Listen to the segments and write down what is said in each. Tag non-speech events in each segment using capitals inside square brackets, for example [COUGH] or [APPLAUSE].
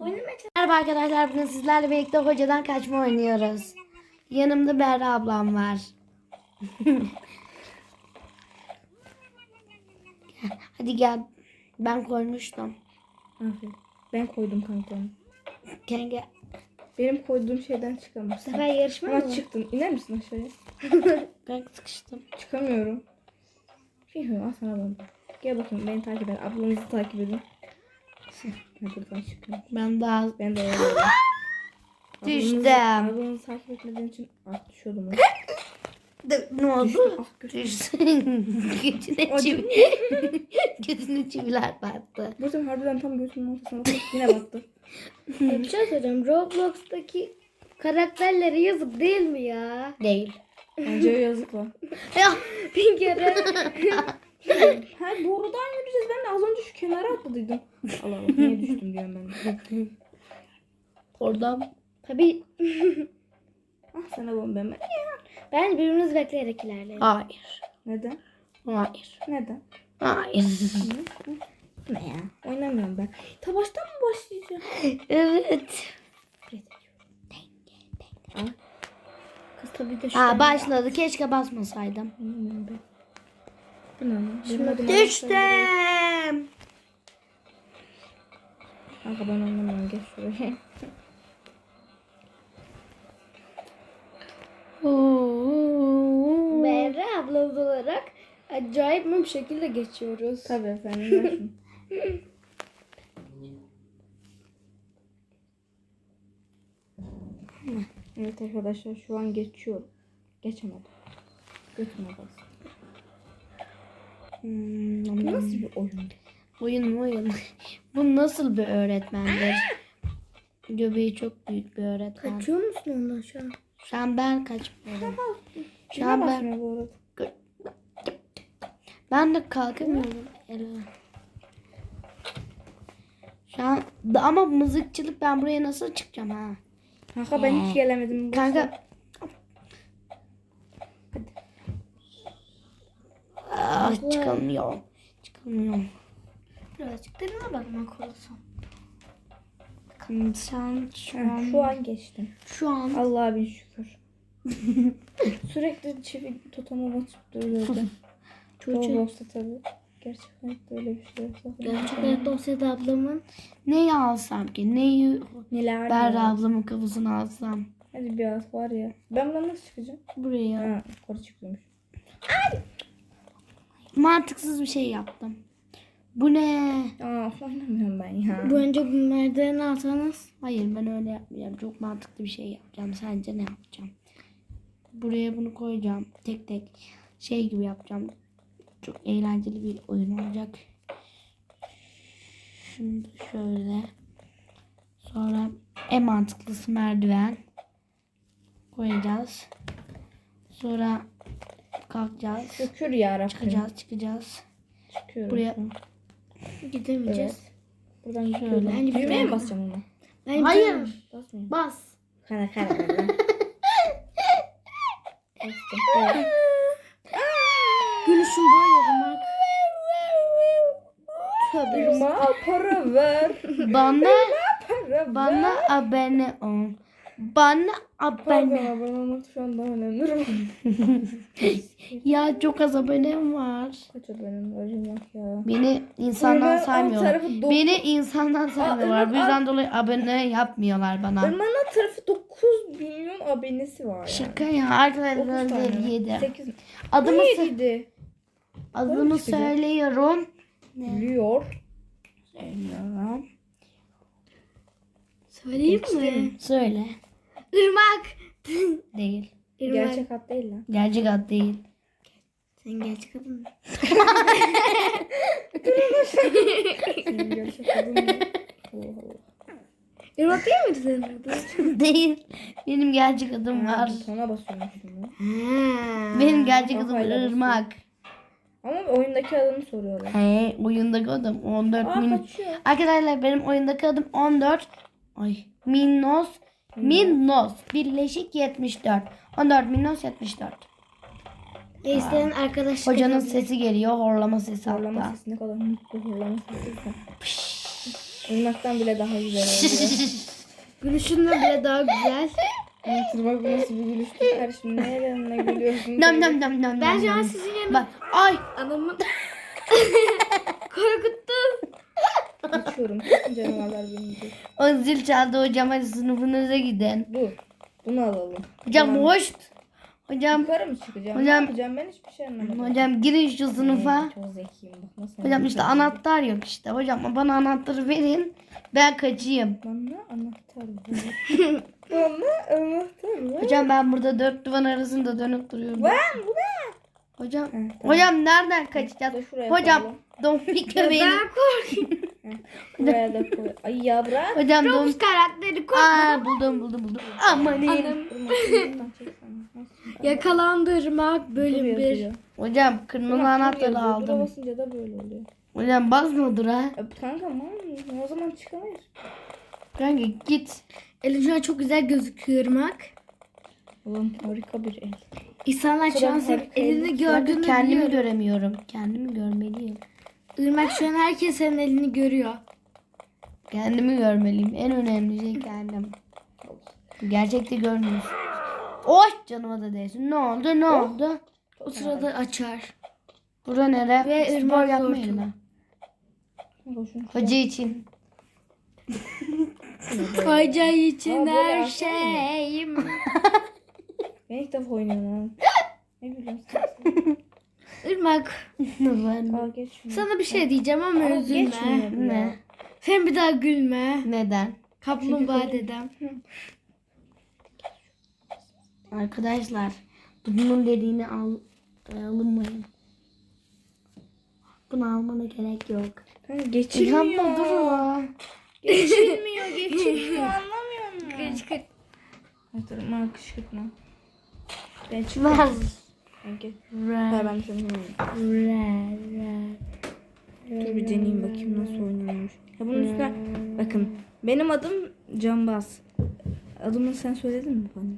Merhaba arkadaşlar bugün sizlerle birlikte hocadan kaçma oynuyoruz. Yanımda Berra ablam var. [LAUGHS] Hadi gel. Ben koymuştum. Aferin. Ben koydum kanka gel. Benim koyduğum şeyden çıkamazsın. sefer yarışma Ama çıktın. İner misin aşağıya? [LAUGHS] Ben sıkıştım. Çıkamıyorum. Şey al sana bunu. Gel bakayım beni takip et. Ablanızı takip edin. Ben buradan çıkıyorum. Ben daha Ben de öyle. [LAUGHS] Düştüm. Ablanızı takip etmediğin için ah düşüyordum. [LAUGHS] ne oldu? Ah. Düştün. [LAUGHS] Götüne çivi. Götüne çiviler battı. Buradan harbiden tam göğsümün ortasına bak, yine battı. Bir şey söyleyeceğim. Roblox'taki karakterleri yazık değil mi ya? Değil. Bence yazık lan. Ya. Bir kere. Ha borudan yürüyeceğiz. Ben de az önce şu kenara atladıydım. Allah Allah niye düştüm diyorum ben. Oradan. Tabii Ah sana bunu ben. ben birbirimizi bekleyerek ilerleyelim. Hayır. Neden? Hayır. Neden? Hayır. Ne ya? Oynamıyorum ben. Ta baştan mı başlayacağım? evet. Kız tabii de şu Aa başladı. Keşke basmasaydım. Oynamıyorum ben. Bu ne lan? Adım Düştüm. Kanka ben oynamıyorum. Gel şuraya. [LAUGHS] Berra ablamız olarak acayip bir şekilde geçiyoruz. tabii efendim. [LAUGHS] evet arkadaşlar şu an geçiyorum. Geçemedim. Götüme. Hmm, Bu nasıl bir oyun? oyun mu oyun? [LAUGHS] Bu nasıl bir öğretmendir? Göbeği çok büyük bir öğretmen. Kaçıyor musun ondan şu an? Şu an ben kaçmıyorum. Şu an ben, ben de kalkamıyorum. Ela. Şu an ama mızıkçılık ben buraya nasıl çıkacağım ha? Kanka ben hiç gelemedim. Kanka. Ah, çıkamıyorum. Çıkamıyorum. Birazcık derine bakmak olsun. Bakın sen şu an, şu an geçtim. şu an Allah'a bin şükür. [LAUGHS] Sürekli çivi totama basıp duruyordu. [LAUGHS] Roblox'ta tabii. Gerçek hayatta öyle bir şey yoksa. Gerçekten dosyada ablamın neyi alsam ki? Neyi Neler Berra ablamın kafasını alsam? Hadi biraz var ya. Ben buradan nasıl çıkacağım? Buraya. Ha, yukarı çıkıyormuş. Mantıksız bir şey yaptım. Bu ne? Aa oynamıyorum ben ya. bu önce bu merdiveni alsanız Hayır ben öyle yapmayacağım. Çok mantıklı bir şey yapacağım. Sence ne yapacağım? Buraya bunu koyacağım. Tek tek şey gibi yapacağım. Çok eğlenceli bir oyun olacak. Da şöyle. Sonra en mantıklısı merdiven. Koyacağız. Sonra kalkacağız. Şükür ya Rabbim. Çıkacağız çıkacağız. Çıkıyorum. Buraya gidemeyeceğiz. Buradan Şöyle. gidiyorum. Bence Düğmeye bir- mi basacağım onu? Ben Hayır. Basmayayım. Bas. Kara kara kara. Bastım. [LAUGHS] Evet. Gülüşüm böyle ırmak. Tövbe. Irmağa para ver. Bana bana abone ol. Bana abone. Abone olmak şu an daha önemli. [LAUGHS] Ya çok az abonem var. Kaç abonem var Irmak ya. Beni insandan Irmak'ın alt saymıyorlar. tarafı Beni insandan saymıyorlar. Irmak Bu yüzden dolayı abone yapmıyorlar bana. Irmak'ın alt tarafı 9 milyon abonesi var yani. Şaka ya arkadaşlar 9 tane. 7. 8 Adımı, sö- 17 adımı çıkacak. söylüyorum. biliyor. Söylüyorum. Söyleyeyim mi? Söyle. Irmak. Değil. Irmak. Gerçek ad değil lan. Gerçek ad değil. Sen gerçek adın mı? Senin gerçek adın Allah. Irmak değil miydi senin adın? değil. Benim gerçek adım Ha, var. Butona basıyormuş şimdi. Ha. Benim gerçek adım. Irmak. Ama oyundaki adını soruyorlar. He, oyundaki adım 14 Aa min. kaçıyor. Arkadaşlar benim oyundaki adım 14. Ay. Minnos. Minnos. Birleşik 74. 14 Minnos 74. E isteyen arkadaş Hocanın sesi geliyor. Horlama sesi Horlama hatta. sesi ne kadar mutlu horlama sesi. Irmaktan bile daha güzel oluyor. Gülüşünden bile daha güzel. Dur bak bu nasıl bir gülüştü kardeşim. Nereden [LAUGHS] gülüyorsun? Nam nam nam nam. Ben şu an sizin yanınızda Bak ay. anamın [LAUGHS] korkuttum. Açıyorum. Kesin canavarlar beni. O zil çaldı hocam hadi sınıfınıza gidin. Dur. Bunu alalım. Hocam Tamam. hoş. Hocam Yukarı mı çıkacağım? Hocam- Ne yapacağım ben hiçbir şey anlamadım. hocam girin şu sınıfa. Ee, çok zekiyim bak nasıl Hocam işte anahtar yok işte. Hocam bana anahtarı verin. Ben kaçayım. Bana anahtar ver. Bana [LAUGHS] anahtar ver. Hocam ben burada dört duvar arasında dönüp duruyorum. Lan bu ne? Hocam Heh, tamam. hocam nereden kaçacağız? Hocam koyalım. dombik [LAUGHS] Ben köpeğini. korkuyorum. Buraya da koy. Ay ya bırak. Hocam Robux dombik. karakteri korkuttum. Aa buldum buldum buldum. Aman iyi. Anam yakalandı ırmak bölüm 1. Hocam kırmızı anahtarı aldım. basınca da böyle oluyor. Hocam basma dur ha. E, kanka mısın? O zaman çıkamayız. Kanka git. Elim şu an çok güzel gözüküyor ırmak. Ulan harika bir el. İnsanlar şu an elini gördüğünü kendimi biliyorum. göremiyorum. Kendimi görmeliyim. Irmak şu an herkes senin elini görüyor. Kendimi görmeliyim. En önemli şey kendim. Gerçekte görmüyorsun. Oy canıma da değsin. Ne oldu ne oldu? O sırada açar. Bura nere? Ve Spor ırmak mı? Kanka şunu Hoca için. [LAUGHS] Koca için Aa, böyle her açar mı? şeyim. Ben ilk defa oynuyorum abi. [LAUGHS] Ne bileyim. [LAUGHS] Irmak geç sana bir şey diyeceğim ama geç üzülme. ne? Sen bir daha gülme. Neden? Kaplumbağa dedem. Arkadaşlar bunun dediğini al, e, alınmayın. Bunu almana gerek yok. Kanka geçilmiyor. Yapma dur. Geçilmiyor, [LAUGHS] geçilmiyor. Anlamıyor musun? Kışkırt. Dur, bana kışkırtma. Ben Ver. Ver. Ver ben oynayayım. Ver. Ver. Dur bir deneyeyim bakayım nasıl oynanıyormuş. Ya bunun üstüne bakın. Benim adım Cambaz. Adımını sen söyledin mi bana?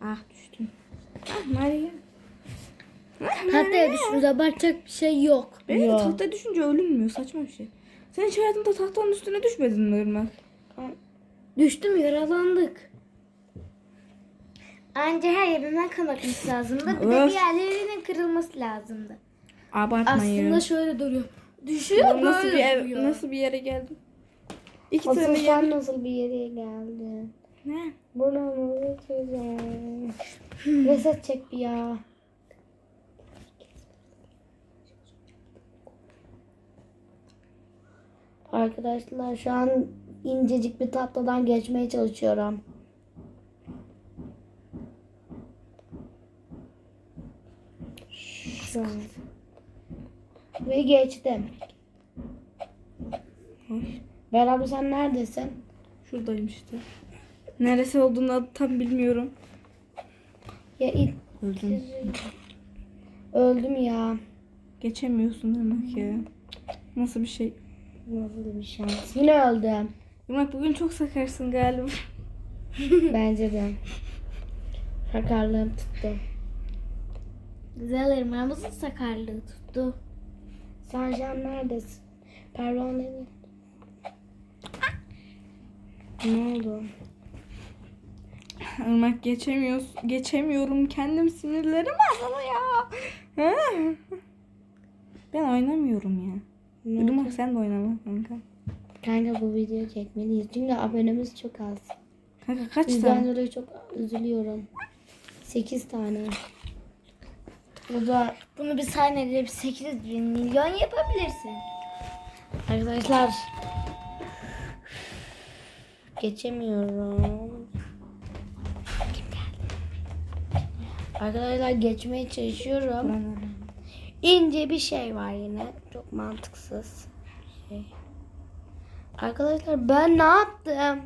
Ah düştüm. Ah Maria. Tahtaya düşürüz abartacak bir şey yok. Benim Yok. tahta düşünce ölünmüyor saçma bir şey. Sen hiç hayatında tahtanın üstüne düşmedin mi Irmak? Düştüm yaralandık. Anca her yerinden kan akması lazımdı. Bir de Öf. bir yerlerinin kırılması lazımdı. Abartmayın. Aslında şöyle duruyor. Düşüyor Oğlum nasıl bir böyle ev, duruyor. nasıl bir yere geldim? İki Asıl tane yer. sen nasıl bir yere geldin? Ne? Buramı bitireceğim. Reset çek bir ya. Arkadaşlar şu an incecik bir tatlıdan geçmeye çalışıyorum. Şu an. Ve geçtim. Ben abi sen neredesin? Şuradayım işte. Neresi olduğunu tam bilmiyorum. Ya it Öldüm. öldüm ya. Geçemiyorsun Irmak ya. Nasıl bir şey? Nasıl bir şans. Yine öldüm. Irmak bugün çok sakarsın galiba. Bence de. Sakarlığım tuttu. Güzel ırmağımızın sakarlığı tuttu. Sen şu an neredesin? Pardon dedi. Ne oldu? Irmak geçemiyoruz. Geçemiyorum. Kendim sinirlerim azalıyor. Ha? Ben oynamıyorum ya. Ne? Irmak sen de oynama kanka. Kanka bu videoyu çekmeliyiz. Çünkü abonemiz çok az. Kanka kaç Bizden tane? dolayı çok üzülüyorum. 8 tane. O da Bunu bir saniyede bir 8 bin milyon yapabilirsin. arkadaşlar geçemiyorum. Arkadaşlar geçmeye çalışıyorum. İnce bir şey var yine. Çok mantıksız. Şey. Arkadaşlar ben ne yaptım?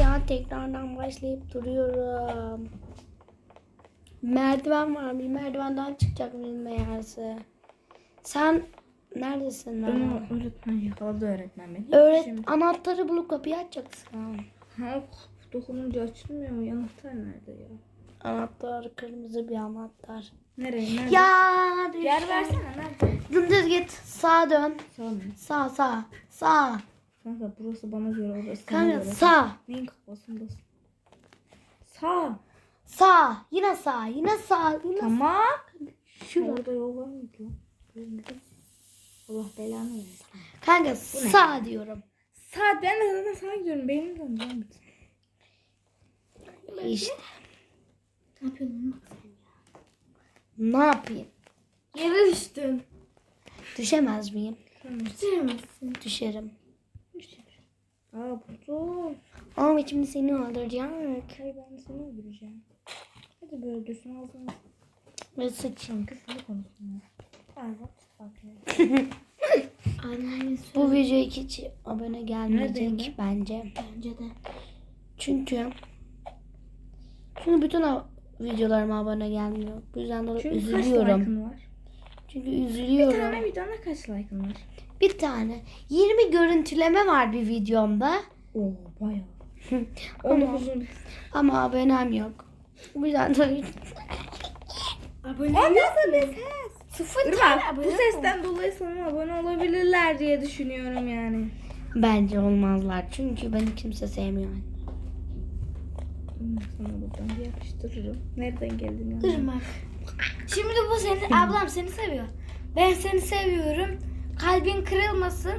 Ya tekrardan başlayıp duruyorum. Merdiven var. Bir merdivenden çıkacak benim meğerse. Sen neredesin lan? Beni öğretmen yakaladı öğretmen beni. Öğret Şimdi- anahtarı bulup kapıyı açacaksın. Ha, dokununca açılmıyor mu? Anahtar nerede ya? Anahtar kırmızı bir anahtar. Nereye? Nerede? Ya Yer versene nerede? Dümdüz git. Sağa dön. Sağ mı? Sağ sağ. Sağ. Kanka burası bana göre orası Kanka göre. sağ. Neyin kafasındasın? Sağ. Sağ. Yine sağ. Yine sağ. Yine Tamam. Şurada. Orada yol var mıydı lan? Allah belanı versin. Kanka sağ diyorum. Saat ben de zaten sağa gidiyorum. Benim de devam et. İşte. Ne yapıyorsun? Ne yapayım? Yere düştün. Düşemez miyim? Düşemezsin. Düşerim. Aa buldum. Ama şimdi seni öldürecek. Hayır ben seni öldüreceğim. Hadi böyle öldürsün ağzını. Ve sıçayım. Küfürlü. [LAUGHS] Annemin Bu videoya hiç abone gelmeyecek bence. bence de. Çünkü çünkü bütün videolarıma abone gelmiyor. Bu yüzden dolayı Çünkü kaç üzülüyorum. like'ın var? Çünkü Bir üzülüyorum. tane videona kaç like'ın var? Bir tane. 20 görüntüleme var bir videomda. Oo bayağı. [LAUGHS] Ama, 19'un. ama abonem yok. Bu yüzden Abone O nasıl bir ses? Sıfır Irmak, tane bu abone yok. sesten dolayı sana abone olabilirler diye düşünüyorum yani. bence olmazlar. Çünkü beni kimse sevmiyor. Hmm, Sana buradan bir yapıştırırım. Nereden geldin ya? Irmak. Şimdi bu seni ablam seni seviyor. Ben seni seviyorum. Kalbin kırılmasın.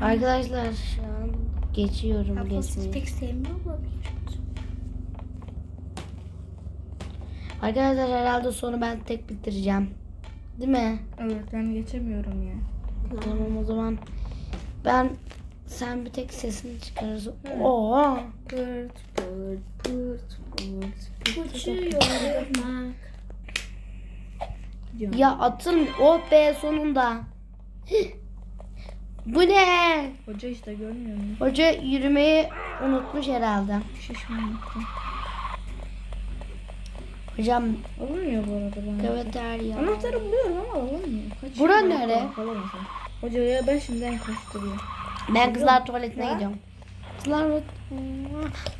Arkadaşlar şu an geçiyorum Ablası geçmeyi. pek sevmiyor olabilir. Arkadaşlar herhalde sonu ben tek bitireceğim. Değil mi? Evet ben geçemiyorum ya. Tamam o zaman ben sen bir tek sesini çıkarırsın. Oo. Pırt pırt pırt pırt. Uçuyor Irmak. Gidiyorum. Ya atın oh be sonunda. Bu ne? Hoca işte görmüyor musun? Hoca yürümeyi unutmuş herhalde. Şişmanlıktan. Hocam Alınmıyor bu arada bana. kafeterya. Anahtarı buluyorum ama alamıyor. Kaç Bura nere? Hocaya ben şimdiden koşturuyor. Ben kızlar tuvaletine Ha? gidiyorum. Kızlar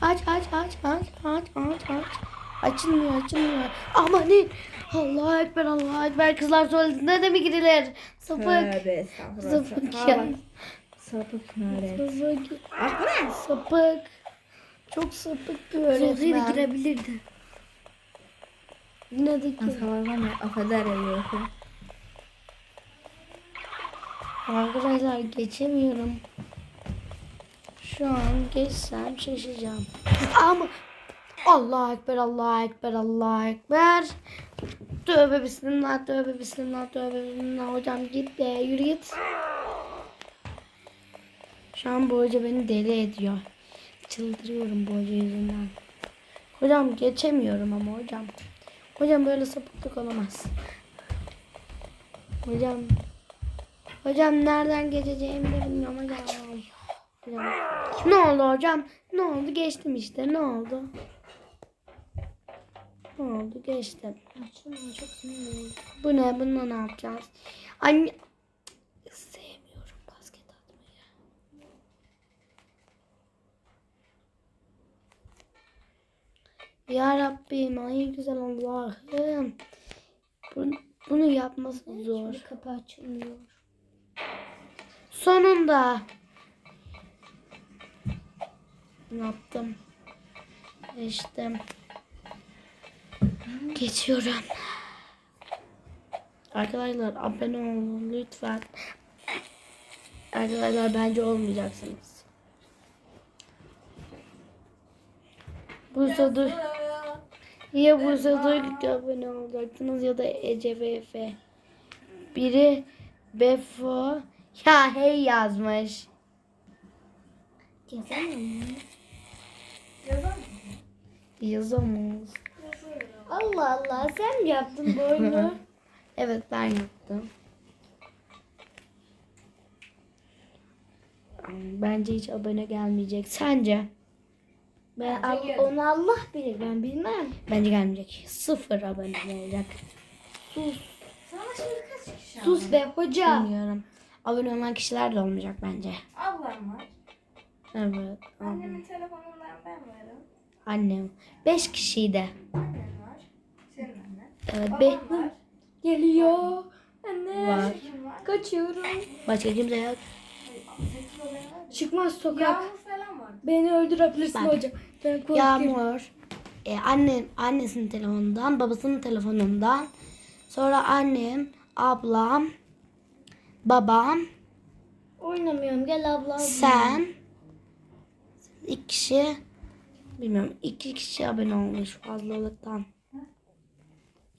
aç aç aç aç aç aç aç. Açılmıyor açılmıyor. Amanin. Allah ekber Allah ekber. Kızlar tuvaletine de mi gidilir? Sapık. Tövbe. Sapık ya. Sapık nalet. Sapık. Ah ne? Sapık. Çok sapık bir öğretmen. girebilirdi. De ki. Masalardan ya affeder ya. Arkadaşlar geçemiyorum. Şu an geçsem şaşacağım. Ama Allah ekber Allah ekber Allah ekber. Tövbe bismillah tövbe bismillah tövbe bismillah. Hocam git be yürü git. Şu an bu hoca beni deli ediyor. Çıldırıyorum bu hoca yüzünden. Hocam geçemiyorum ama hocam. Hocam böyle sapıklık olamaz. Hocam Hocam nereden geçeceğimi de bilmiyorum hocam. hocam. Ne oldu hocam? Ne oldu? Geçtim işte. Ne oldu? Ne oldu? Geçtim. Bu ne? Bununla ne yapacağız? Anne. Ya Rabbim ay güzel Allah'ım. Bunu, bunu yapması zor. Şimdi kapı açılmıyor. Sonunda. Yaptım. Geçtim. Geçiyorum. Arkadaşlar abone olun lütfen. Arkadaşlar bence olmayacaksınız. Bursa'da ya Bursa'da abone olacaksınız ya da Efe. Biri Befo ya hey yazmış. Yazamıyor mu? Yazamaz. Allah Allah sen mi yaptın bu oyunu? [LAUGHS] Evet ben yaptım. Bence hiç abone gelmeyecek. Sence? Ben, Al- onu Allah bilir ben bilmem. Bence gelmeyecek. Sıfır abone olacak. Sus. Sana şimdi kaç kişi Sus be hoca. Bilmiyorum. Abone olan kişiler de olmayacak bence. Ablam var. Evet. Annemin telefonundan ben varım. Annem. Beş kişiydi. Annen var. Senin Evet, be Geliyor. Anne. var. Kaçıyorum. Başka kimse yok. Çıkmaz sokak. Yağmur falan var. Beni öldürebilirsin Bak. hocam. Ben korkuyorum. Yağmur e, anne annesinin telefonundan, babasının telefonundan, sonra annem, ablam, babam, Oynamıyorum. Gel abla. sen iki kişi bilmiyorum iki kişi abone olmuş fazlalıktan.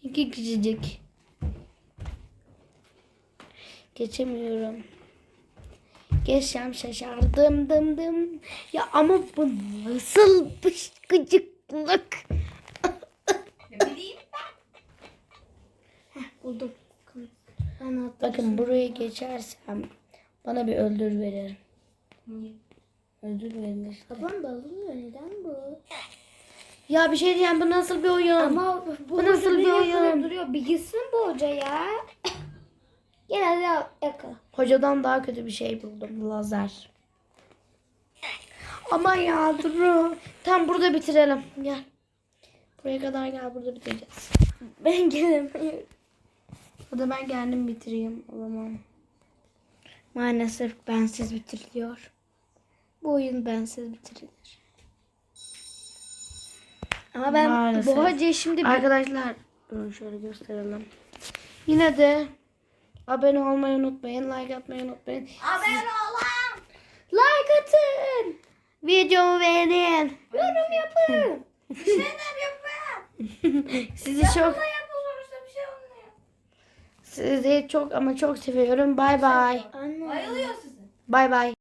İki kişicik. Geçemiyorum. Geçeceğim şaşardım dım dım. Ya ama bu nasıl bir gıcıklık. Buldum. Anahtar. Bakın buraya geçersem bana bir öldür verir. Öldür verir. Babam da alınmıyor. Neden bu? Ya bir şey diyeceğim bu nasıl bir oyun? Ama bu, Bu nasıl bir oyun? Duruyor. Bir gitsin bu hoca ya. Hadi al, yakala. Hocadan daha kötü bir şey buldum. Lazer. Ama ya Duru. Tam burada bitirelim. Gel. Buraya kadar gel burada bitireceğiz. Ben gelemiyorum. Hadi ben kendim bitireyim o zaman. Maalesef bensiz bitiriliyor. Bu oyun bensiz bitirilir. Ama ben Maalesef. bu hocayı şimdi Arkadaşlar durun şöyle gösterelim. Yine de abone olmayı unutmayın. Like atmayı unutmayın. Abone olan. Like atın. Videomu beğenin. yorum yapın. Şeyler yapın. [LAUGHS] Sizi çok Yapın bir şey sizi çok ama çok seviyorum. Bay bay. Bayılıyor sizi. Bay bay.